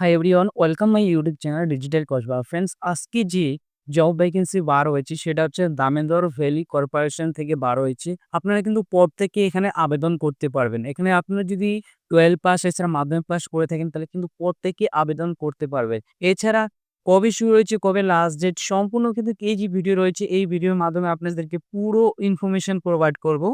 Hi everyone welcome my YouTube channel digital Kasba friends আজকে যে job vacancy বার হয়েছে, সেটা হচ্ছে দামেদর ভ্যালি কর্পোরেশন থেকে বার হয়েছে। আপনারা কিন্তু পদ থেকে এখানে আবেদন করতে পারবেন। এখানে আপনারা যদি টুয়েলভ পাস এছাড়া মাধ্যমিক পাস করে থাকেন, তাহলে কিন্তু পদ থেকে আবেদন করতে পারবেন। এছাড়া কবে শুরু হয়েছে, কবে লাস্ট ডেট সম্পূর্ণ কিন্তু এই যে ভিডিও রয়েছে। এই ভিডিওর মাধ্যমে আপনাদেরকে পুরো ইনফরমেশন প্রোভাইড করব।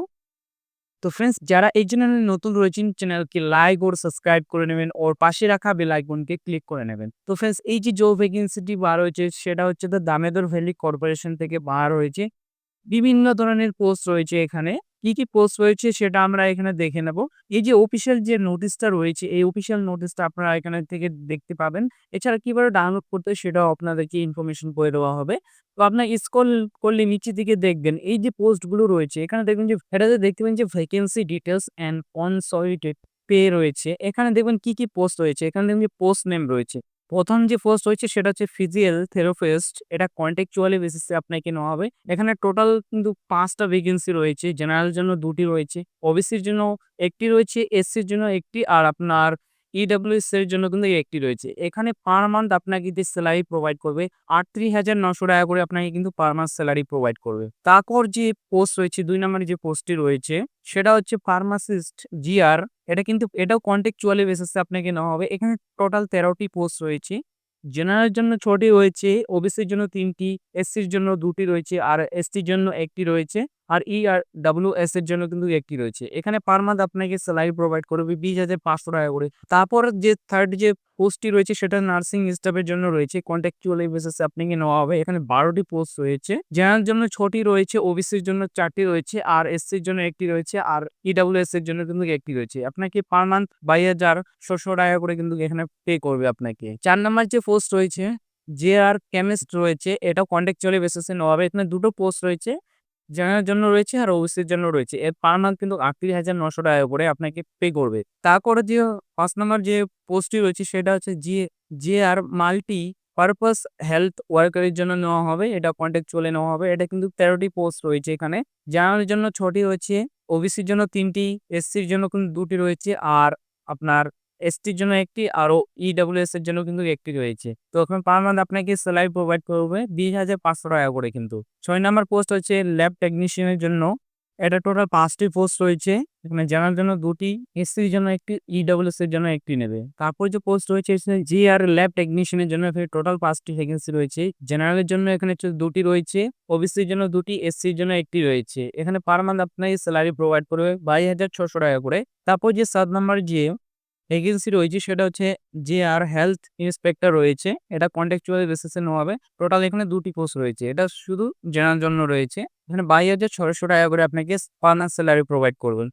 তো ফ্রেন্ডস যারা এই চ্যানেলে নতুন রয়েছেন চ্যানেলকে লাইক ওর সাবস্ক্রাইব করে নেবেন ওর পাশে রাখা বেল আইকনকে ক্লিক করে নেবেন। তো ফ্রেন্ডস এই যে জব ভ্যাকেন্সিটি বার হয়েছে, সেটা হচ্ছে দ্য দামেদর ভ্যালি কর্পোরেশন থেকে বার হয়েছে। বিভিন্ন ধরনের পোস্ট রয়েছে এখানে। কি কি পোস্ট রয়েছে সেটা আমরা এখানে দেখে নেব। এই যে অফিসিয়াল যে নোটিশটা রয়েছে, এই অফিসিয়াল নোটিশটা আপনারা এখানে থেকে দেখতে পাবেন। এছাড়া কীভাবে ডাউনলোড করতে সেটাও আপনাদেরকে ইনফরমেশন করে দেওয়া হবে। তো আপনার স্কল করলে নিচের দিকে দেখবেন, এই যে পোস্টগুলো রয়েছে, এখানে দেখবেন যে এটাতে দেখতে পাবেন যে vacancy details and consolidate pay রয়েছে। এখানে দেখবেন কি কি পোস্ট রয়েছে, এখানে দেখবেন যে পোস্ট নেম রয়েছে। প্রথম যে পোস্ট রয়েছে সেটা হচ্ছে ফিজিক্যাল থেরোফেস্ট এটা কন্টেকচুয়ালি বেসিসে আপনাকে নেওয়া হবে। এখানে টোটাল কিন্তু পাঁচটা ভ্যাকেন্সি রয়েছে জেনারেল জন্য দুটি রয়েছে ওবিসির জন্য একটি রয়েছে এসসির জন্য একটি, আর আপনার ইডাব্লিউএস এর জন্য কিন্তু একটি রয়েছে। এখানে পার মান্থ আপনাকে যে স্যালারি প্রোভাইড করবে, আটত্রিশ হাজার নশো টাকা করে আপনাকে কিন্তু পার মান্থ স্যালারি প্রোভাইড করবে। তারপর যে পোস্ট রয়েছে, দুই নম্বরে যে পোস্টটি রয়েছে, সেটা হচ্ছে ফার্মাসিস্ট জিআর এটা কিন্তু, এটাও কন্টেকচুয়ালি বেসিসে আপনাকে নেওয়া হবে। এখানে টোটাল তেরোটি পোস্ট রয়েছে। জেনারেল জন্য ছটি রয়েছে ওবিসির জন্য তিনটি এসসির জন্য দুটি রয়েছে, আর এসটির জন্য একটি রয়েছে। আর ই আর ডাব্লিউ এস এর জন্য কিন্তু একটি রয়েছে। এখানে পার মান্থ আপনাকে স্যালারি প্রোভাইড করবে বিশ হাজার পাঁচশো টাকা করে। তারপর যে থার্ড যে পোস্টটি রয়েছে সেটা নার্সিং স্টাফের জন্য রয়েছে। কন্ট্যাকচুয়ালি বেসিসে আপনাকে নেওয়া হবে। এখানে বারোটি পোস্ট রয়েছে। জেনারেল জন্য ছটি রয়েছে ওবিসির জন্য চারটি রয়েছে আর এসসির জন্য একটি রয়েছে, আর ইডাব্লিউ এস এর জন্য কিন্তু একটি রয়েছে। আপনাকে পার মান্থ বাইশ হাজার ছশো টাকা করে কিন্তু এখানে পে করবে আপনাকে। চার নাম্বার যে পোস্ট রয়েছে, যে আর কেমিস্ট রয়েছে, এটাও কন্ট্যাকচুয়ালি বেসিসে নেওয়া হবে। এখানে দুটো পোস্ট রয়েছে। জেনারেল জন্য রয়েছে আর ওবিসির জন্য রয়েছে। এর পার মান্থ কিন্তু আটত্রিশ হাজার নশো টাকা করে আপনাকে পে করবে। তারপরে যে পাঁচ নম্বর যে পোস্টটি রয়েছে সেটা হচ্ছে যে যে আর মাল্টি পারপাস হেলথ ওয়ার্কারের জন্য নেওয়া হবে, এটা কন্ট্যাক্ট চলে নেওয়া হবে। এটা কিন্তু তেরোটি পোস্ট রয়েছে এখানে। জেনারেলের জন্য ছটি রয়েছে, ওবিসির জন্য তিনটি, এসসির জন্য কিন্তু দুটি রয়েছে। আর আপনার এসটির জন্য একটি আরও ইডাব্লিউএস এর জন্য কিন্তু একটি রয়েছে। তো এখন পার মান্থ আপনাকে স্যালারি প্রোভাইড করবে বিশ হাজার পাঁচশো টাকা করে কিন্তু। ছয় নাম্বার পোস্ট হচ্ছে ল্যাব টেকনিশিয়ানের জন্য। এটা টোটাল পাঁচটি পোস্ট রয়েছে। এখানে জানার জন্য দুটি। এসসির জন্য একটি ইডাব্লিউএস এর জন্য একটি নেবে। তারপর যে পোস্ট রয়েছে জি আর ল্যাব টেকনিশিয়ানের জন্য এখানে টোটাল পাঁচটি ভ্যাকেন্সি রয়েছে। জেনারেলের জন্য এখানে দুটি রয়েছে। ওবিসির জন্য দুটি এসসির জন্য একটি রয়েছে। এখানে পার মান্থ আপনাকে স্যালারি প্রোভাইড করবে বাইশ হাজার ছশো টাকা করে। তারপর যে সাত নাম্বার যে ভ্যাকেন্সি রয়েছে সেটা হচ্ছে যে আর হেলথ ইন্সপেক্টর রয়েছে, এটা কন্ট্যাকচুয়াল বেসিসে নেওয়া হবে। টোটাল এখানে দুটি পোস্ট রয়েছে, এটা শুধু জানার জন্য রয়েছে। এখানে বাইশ হাজার ছশো টাকা করে আপনাকে মান্থ স্যালারি প্রোভাইড করবেন।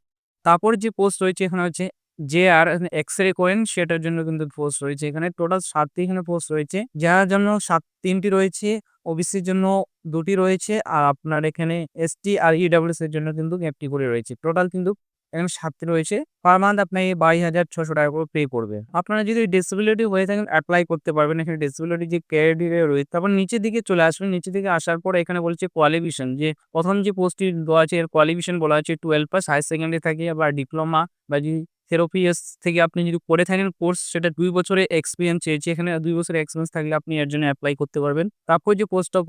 তারপর যে পোস্ট রয়েছে এখানে হচ্ছে যে আর এক্স রে করেন, সেটার জন্য কিন্তু পোস্ট রয়েছে। এখানে টোটাল সাতটি এখানে পোস্ট রয়েছে। যার জন্য সাত, তিনটি রয়েছে ওবিসির জন্য দুটি রয়েছে, আর আপনার এখানে এসটি আর ইডাব্লিউএস এর জন্য কিন্তু একটি করে রয়েছে। টোটাল কিন্তু এখানে সাতটি রয়েছে। পার মান্থ আপনাকে বাইশ হাজার ছশো টাকা করে পে করবে আপনারা যদি ডিসেবিলিটি হয়ে থাকেন অ্যাপ্লাই করতে পারবেন। এখানে ডিসেবিলিটি যে ক্যারিয়ার রয়েছে, তারপর নিচের দিকে চলে আসবেন। নিচের দিকে আসার পর এখানে বলছে কোয়ালিফিকেশন যে প্রথম যে পোস্টটি দেওয়া আছে, এর কোয়ালিফিকেশন বলা আছে টুয়েলভ পাস হায়ার সেকেন্ডারি থাকে, বা ডিপ্লোমা বা যদি থেরাপিয়াস থেকে আপনি যদি করে থাকেন কোর্স, সেটা দুই বছরের এক্সপিরিয়েন্স চেয়েছি এখানে দুই বছরের এক্সপিরিয়েন্স থাকলে আপনি এর জন্য অ্যাপ্লাই করতে পারবেন। তারপর যে কোর্সটা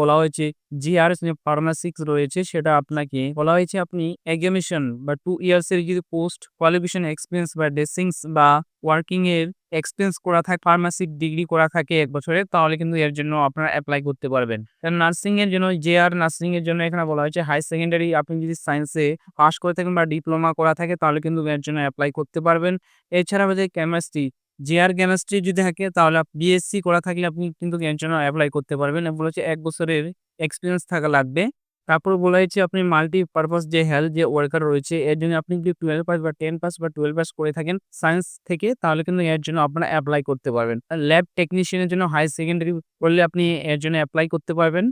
বলা হয়েছে জি আর ফার্মাসিক্স রয়েছে, সেটা আপনাকে বলা হয়েছে আপনি এক্সামিশন বা টু ইয়ার্সের যদি পোস্ট কোয়ালিফিকেশন এক্সপিরিয়েন্স বা ড্রেসিংস বা ওয়ার্কিং এর এক্সপিরিয়েন্স করা থাকে ফার্মাসিক ডিগ্রি করা থাকে এক বছরে, তাহলে কিন্তু এর জন্য আপনারা অ্যাপ্লাই করতে পারবেন। নার্সিং এর জন্য যে আর নার্সিং এর জন্য এখানে বলা হয়েছে হাই সেকেন্ডারি আপনি যদি সায়েন্সে পাস করে থাকেন বা ডিপ্লোমা করা থাকে, তাহলে কিন্তু এর জন্য অ্যাপ্লাই করতে পারবেন। এছাড়া যে কেমিস্ট্রি যে আর কেমিস্ট্রি যদি থাকে, তাহলে বিএসসি করা থাকলে আপনি কিন্তু এর জন্য অ্যাপ্লাই করতে পারবেন। এবং বলেছে এক বছরের এক্সপিরিয়েন্স থাকা লাগবে। তারপর বলা হয়েছে আপনি মাল্টি পারপাস যে হেলথ যে ওয়ার্কার রয়েছে, এর জন্য আপনি যদি টুয়েলভ পাস বা টেন পাস বা টুয়েলভ পাস করে থাকেন সায়েন্স থেকে, তাহলে কিন্তু এর জন্য আপনারা অ্যাপ্লাই করতে পারবেন। ল্যাব টেকনিশিয়ানের জন্য হাই সেকেন্ডারি করলে আপনি এর জন্য অ্যাপ্লাই করতে পারবেন।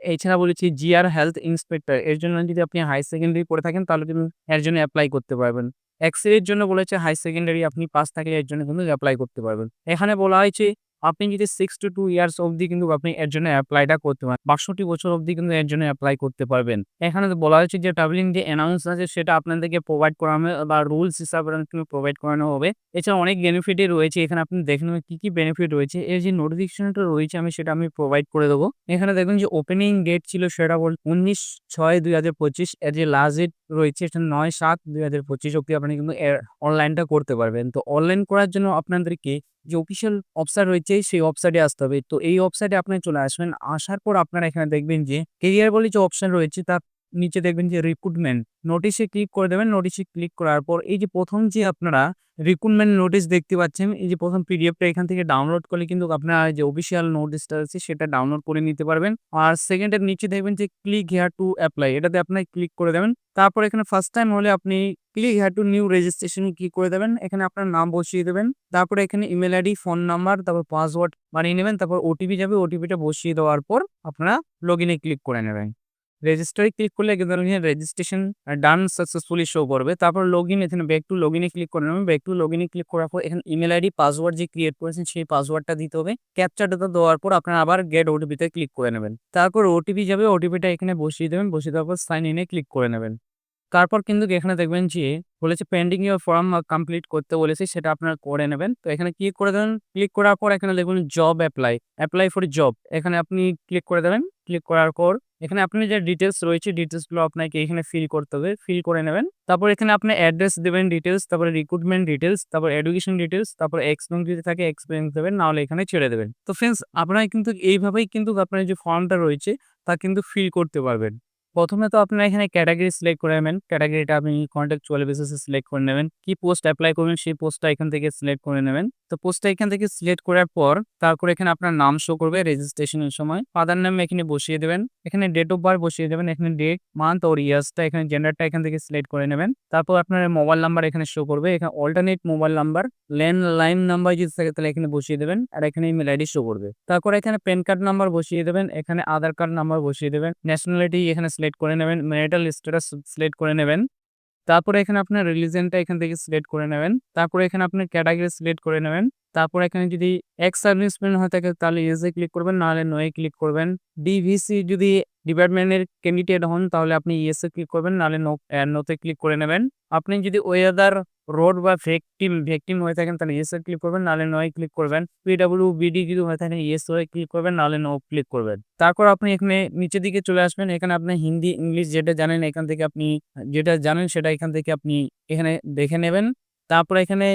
এছাড়া বলেছি জিআর হেলথ ইন্সপেক্টর এর জন্য যদি আপনি হাই সেকেন্ডারি করে থাকেন, তাহলে কিন্তু এর জন্য অ্যাপ্লাই করতে পারবেন। এক্সের জন্য বলেছে হাই সেকেন্ডারি আপনি পাস থাকলে এর জন্য কিন্তু অ্যাপ্লাই করতে পারবেন। এখানে বলা হয়েছে আপনি যদি সিক্স টু টু ইয়ার্স অবধি কিন্তু আপনি এর জন্য অ্যাপ্লাইটা করতে পারেন। বাষট্টি বছর অবধি কিন্তু এর জন্য অ্যাপ্লাই করতে পারবেন। এখানে বলা হয়েছে যে ট্রাভেলিং যে অ্যানাউন্স আছে সেটা আপনাদেরকে প্রোভাইড করা হবে বা রুলস হিসাবে কিন্তু প্রোভাইড করানো হবে। এছাড়া অনেক বেনিফিটই রয়েছে। এখানে আপনি দেখে নেবেন কী কী বেনিফিট রয়েছে। এর যে নোটিফিকেশনটা রয়েছে আমি সেটা আমি প্রোভাইড করে দেবো। এখানে দেখবেন যে ওপেনিং ডেট ছিল সেটা বল উনিশ ছয় দুই হাজার পঁচিশ। এর যে লাস্ট ডেট রয়েছে সেটা নয় সাত দুই হাজার পঁচিশ অব্দি আপনি কিন্তু অনলাইনটা করতে পারবেন। তো অনলাইন করার জন্য আপনাদেরকে যে অফিসিয়াল ওয়েবসাইট রয়েছে সেই ওয়েবসাইটে আসতে হবে। তো এই ওয়েবসাইটে আপনি চলে আসবেন। আসার পর আপনারা এখানে দেখবেন যে কেরিয়ার বলে যে অপশান রয়েছে তার নিচে দেখবেন যে রিক্রুটমেন্ট নোটিশে ক্লিক করে দেবেন। নোটিশে ক্লিক করার পর এই যে প্রথম যে আপনারা রিক্রুটমেন্ট নোটিশ দেখতে পাচ্ছেন। এই যে প্রথম পিডিএফটা এখান থেকে ডাউনলোড করলে কিন্তু আপনার যে অফিসিয়াল নোটিশটা আছে সেটা ডাউনলোড করে নিতে পারবেন। আর সেকেন্ডের নিচে দেখবেন যে ক্লিক হেয়ার টু অ্যাপ্লাই এটাতে আপনি ক্লিক করে দেবেন। তারপর এখানে ফার্স্ট টাইম হলে আপনি click here to new registration click করে দেবেন। এখানে আপনার নাম বসিয়ে দেবেন। তারপরে এখানে ইমেল আইডি ফোন নাম্বার তারপর পাসওয়ার্ড বানিয়ে নেবেন। তারপর ওটিপি যাবে ওটিপিটা বসিয়ে দেওয়ার পর আপনারা লগ ক্লিক করে নেবেন। রেজিস্টারে ক্লিক করলে এখানে রেজিস্ট্রেশন ডান সাকসেসফুলি শো করবে। তারপর লগ ইন এখানে ব্যাক টু লগ ইনে ক্লিক করে নেবেন। ব্যাক টু লগ ইনে ক্লিক করার পর এখানে ইমেল আইডি পাসওয়ার্ড যে ক্রিয়েট করেছেন সেই পাসওয়ার্ডটা দিতে হবে। ক্যাপচারটা দেওয়ার পর আপনারা আবার গেট ওটিপিতে ক্লিক করে নেবেন। তারপর ওটিপি যাবে ওটিপিটা এখানে বসিয়ে দেবেন। বসিয়ে দেওয়ার পর সাইন ইনে ক্লিক করে নেবেন। তারপর কিন্তু এখানে দেখবেন যে বলেছে পেন্ডিং ইউর ফর্ম কমপ্লিট করতে বলেছে, সেটা আপনারা করে নেবেন। তো এখানে ক্লিক করে দেবেন ক্লিক করার পর এখানে দেখবেন job apply apply for job এখানে আপনি ক্লিক করে দেবেন ক্লিক করার পর এখানে আপনি যে ডিটেলস রয়েছে ডিটেলসগুলো আপনাকে এখানে ফিল করতে হবে ফিল করে নেবেন। তারপর এখানে আপনি অ্যাড্রেস দেবেন ডিটেলস তারপরে রিক্রুটমেন্ট ডিটেলস তারপর এডুকেশন ডিটেলস তারপর এক্সপিরিয়েন্স যদি থাকে এক্সপিরিয়েন্স দেবেন, নাহলে এখানে ছেড়ে দেবেন। তো ফ্রেন্ডস আপনারা কিন্তু এইভাবেই কিন্তু আপনার যে ফর্মটা রয়েছে, তা কিন্তু ফিল করতে পারবেন। প্রথমে তো আপনারা এখানে ক্যাটাগরি সিলেক্ট করে নেবেন। ক্যাটাগরিটা আপনি কন্ট্যাক্টুয়াল বেসিসে সিলেক্ট করে নেবেন। কি পোস্ট অ্যাপ্লাই করবেন সেই পোস্টটা এখান থেকে সিলেক্ট করে নেবেন। তো পোস্টটা এখান থেকে সিলেক্ট করার পর তারপর এখানে আপনার নাম শো করবে রেজিস্ট্রেশনের সময়। ফাদার নাম এখানে বসিয়ে দেবেন। এখানে ডেট অফ বার্থ বসিয়ে দেবেন। এখানে ডেট মান্থ ওর ইয়ার্সটা এখানে জেন্ডারটা এখান থেকে সিলেক্ট করে নেবেন। তারপর আপনার মোবাইল নাম্বার এখানে শো করবে। এখানে alternate mobile number landline number যদি থাকে তাহলে এখানে বসিয়ে দেবেন। আর এখানে ইমেল আইডি শো করবে। তারপর এখানে প্যান কার্ড নাম্বার বসিয়ে দেবেন। এখানে আধার কার্ড নাম্বার বসিয়ে দেবেন। ন্যাশনালিটি এখানে সিলেক্ট করে নেবেন ম্যারিটাল স্ট্যাটাস সিলেক্ট করে নেবেন। তারপরে এখানে আপনার রিলিজনটা এখান থেকে সিলেক্ট করে নেবেন। তারপরে এখানে আপনার ক্যাটাগরি সিলেক্ট করে নেবেন। তারপরে এখানে যদি এক্স সার্ভিসম্যান হয়ে থাকে তাহলে ইয়েসে ক্লিক করবেন, নাহলে নয়ে ক্লিক করবেন। ডিভিসি যদি ডিপার্টমেন্টের ক্যান্ডিডেট হন, তাহলে আপনি ইয়েসে ক্লিক করবেন, নাহলে নোতে ক্লিক করে নেবেন। আপনি যদি ওয়েদার রোড বা ভেকটিম ভেকটিম হয়ে থাকেন তাহলে ইয়েসে ক্লিক করবেন, নাহলে নয় ক্লিক করবেন। পিডাব্লিউ বিডি যদি হয়ে থাকেন ইয়েস হয়ে ক্লিক করবেন, নাহলে নো ক্লিক করবেন। তারপর আপনি এখানে নিচের দিকে চলে আসবেন, এখানে আপনি হিন্দি, ইংলিশ যেটা জানেন, এখান থেকে আপনি যেটা জানেন, সেটা এখান থেকে আপনি এখানে দেখে নেবেন। তারপর এখানে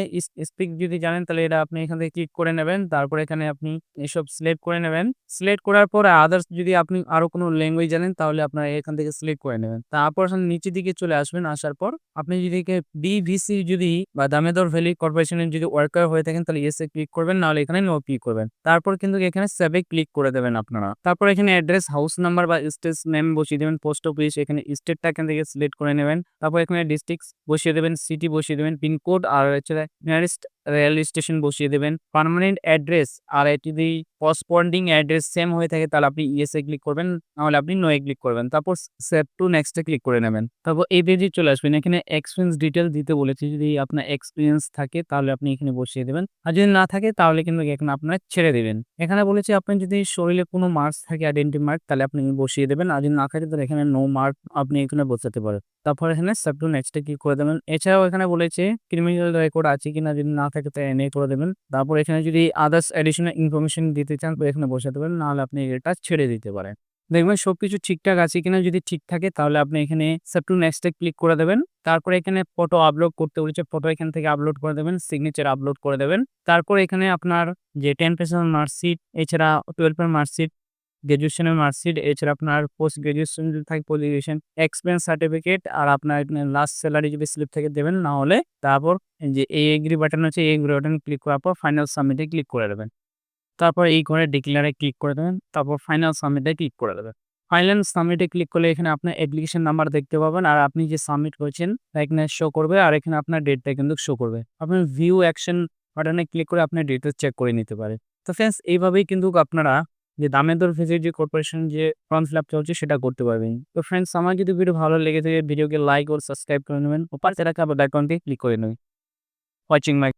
স্পিক যদি জানেন তাহলে এটা আপনি এখান থেকে ক্লিক করে নেবেন। তারপর এখানে আপনি এসব সিলেক্ট করে নেবেন। সিলেক্ট করার পর আদার্স যদি আপনি আরও কোনো ল্যাঙ্গুয়েজ জানেন তাহলে আপনার এখান থেকে সিলেক্ট করে নেবেন। তারপর নিচের দিকে চলে আসবেন, আসার পর আপনি যদি ডিভিসি যদি বা দামেদর ভ্যালি কর্পোরেশনের যদি ওয়ার্কার হয়ে থাকেন তাহলে এসে ক্লিক করবেন, নাহলে এখানে নো ক্লিক করবেন। তারপর কিন্তু এখানে সেভে ক্লিক করে দেবেন আপনারা। তারপর এখানে অ্যাড্রেস হাউস নাম্বার বা স্টেট নেম বসিয়ে দেবেন পোস্ট অফিস এখানে স্টেটটা এখান থেকে সিলেক্ট করে নেবেন। তারপর এখানে ডিস্ট্রিক্ট বসিয়ে দেবেন সিটি বসিয়ে দেবেন পিনকোড আর হচ্ছে নিয়ারেস্ট রেল স্টেশন বসিয়ে দেবেন। পারমানেন্ট অ্যাড্রেস আর এটি যদি কসপন্ডিং অ্যাড্রেস সেম হয়ে থাকে, তাহলে আপনি ইয়েসে ক্লিক করবেন, নাহলে আপনি নোয়ে ক্লিক করবেন। তারপর সেভ টু নেক্সটে ক্লিক করে নেবেন। তারপর এই পেজে চলে আসবেন। এখানে এক্সপিরিয়েন্স ডিটেল দিতে বলেছে। যদি আপনার এক্সপিরিয়েন্স থাকে, তাহলে আপনি এখানে বসিয়ে দেবেন। আর যদি না থাকে, তাহলে কিন্তু এখানে আপনার ছেড়ে দেবেন। এখানে বলেছে, আপনি যদি শরীরে কোনো মার্কস থাকে আইডেন্টি মার্ক তাহলে আপনি বসিয়ে দেবেন। আর যদি না থাকে, তাহলে এখানে নো মার্ক আপনি এখানে বসাতে পারেন। তারপর এখানে সেভ টু নেক্সটে ক্লিক করে দেবেন। এছাড়াও এখানে বলেছে ক্রিমিনাল রেকর্ড আছে কিনা, যদি না থাকে তো এনে করে দেবেন। তারপর এখানে যদি আদার্স অ্যাডিশনাল ইনফরমেশন দিতে চান এখানে বসাতে পারেন, নাহলে আপনি এটা ছেড়ে দিতে পারেন। দেখবেন সবকিছু ঠিকঠাক আছে কিনা যদি ঠিক থাকে, তাহলে আপনি এখানে সেভ টু নেক্সটে ক্লিক করে দেবেন। তারপরে এখানে ফটো আপলোড করতে বলেছে ফটো এখান থেকে আপলোড করে দেবেন সিগনেচার আপলোড করে দেবেন। তারপর এখানে আপনার যে টেন পার্সেন্ট মার্কশিট এছাড়া টুয়েলভের মার্কশিট গ্রাজুয়েশনের মার্কশিট এছাড়া আপনার পোস্ট গ্রাজুয়েশন যদি থাকে পোস্ট গ্রাজুয়েশন এক্সপিরিয়েন্স সার্টিফিকেট আর আপনার লাস্ট স্যালারি যদি স্লিপ থেকে দেবেন, না হলে তারপর যে এই এগ্রি বাটন আছে এই এগ্রি বাটন ক্লিক করার পর ফাইনাল সাবমিটে ক্লিক করে দেবেন। তারপর এই ঘরে ডিক্লেয়ারে ক্লিক করে দেবেন, তারপর ফাইনাল সাবমিটে ক্লিক করে দেবেন। ফাইনাল সাবমিটে ক্লিক করলে এখানে আপনার অ্যাপ্লিকেশন নাম্বার দেখতে পাবেন, আর আপনি যে সাবমিট করেছেন তা এখানে শো করবে, আর এখানে আপনার ডেটটা কিন্তু শো করবে। আপনি ভিউ অ্যাকশন বাটনে ক্লিক করে আপনার ডিটেলস চেক করে নিতে পারে তো ফ্রেন্ডস এইভাবেই কিন্তু আপনারা যে দামেদর ভিজিট যে কর্পোরেশন যে ফর্ম ফিল আপ চলছে, সেটা করতে পারবেন। তো ফ্রেন্ডস আমার যদি ভিডিও ভালো লেগে থাকে ভিডিওকে লাইক ও সাবস্ক্রাইব করে নেবেন, ও পাশে রাখা বেল ক্লিক করে নেবেন। Watching my